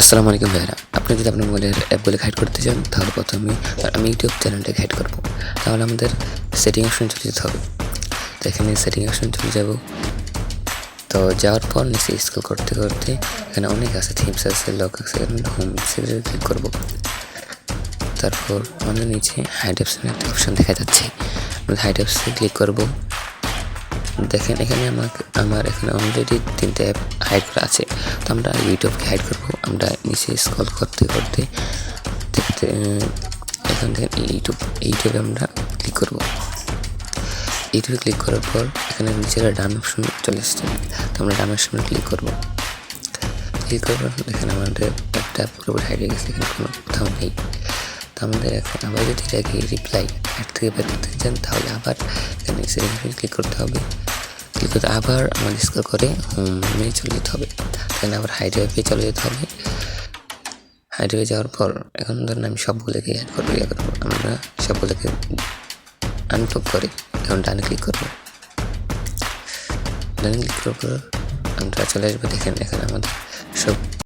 আসসালামু আলাইকুম ভাইরা আপনি যদি আপনার মোবাইলের অ্যাপগুলো হাইড করতে চান, তাহলে প্রথমে আমি ইউটিউব চ্যানেলটাকে হাইড করব। তাহলে আমাদের সেটিং অপশন চলে যেতে হবে। তো এখানে সেটিং অপশন চলে যাব। তো যাওয়ার পর নিচে স্কুল করতে করতে এখানে অনেক আছে থিমস আছে লক আছে হোম সেখানে ক্লিক করব। তারপর আমাদের নিচে হাইড অপশনের একটা অপশন দেখা যাচ্ছে। আমরা হাইড অপশনে ক্লিক করব। দেখেন, এখানে আমাকে আমার এখানে অলরেডি তিনটে অ্যাপ হাইড করা আছে। তো আমরা ইউটিউবকে হাইড করব। আমরা নিচে স্কল করতে করতে, দেখতে এখান থেকে ইউটিউব ইউটিউবে আমরা ক্লিক করব। ইউটিউবে ক্লিক করার পর এখানে নিচে একটা ডান অপশন চলে আসছে। তো আমরা ডান অপশনে ক্লিক করব। ক্লিক করার পর এখানে আমাদের একটা পুরোপুরি হাইড হয়ে গেছে, এখানে কোনো কোথাও নেই। তো আমাদের এখন, আবার যদি এটাকে রিপ্লাই অ্যাড থেকে বের করতে চান, তাহলে আবার এখানে ক্লিক করতে হবে। করতে আবার আমাদের স্কুল করে হোমে চলে যেতে হবে। এখানে আবার হাইড ওয়েবে চলে যেতে হবে। হাইড ওয়ে যাওয়ার পর, এখন ধরেন আমি সবগুলোকে অ্যাড করব ইয়ে করব। আমরা সবগুলোকে আনটপ করে এখন ডান ক্লিক করব। ডান ক্লিক করার পর আমরা চলে আসব, দেখেন এখানে আমাদের সব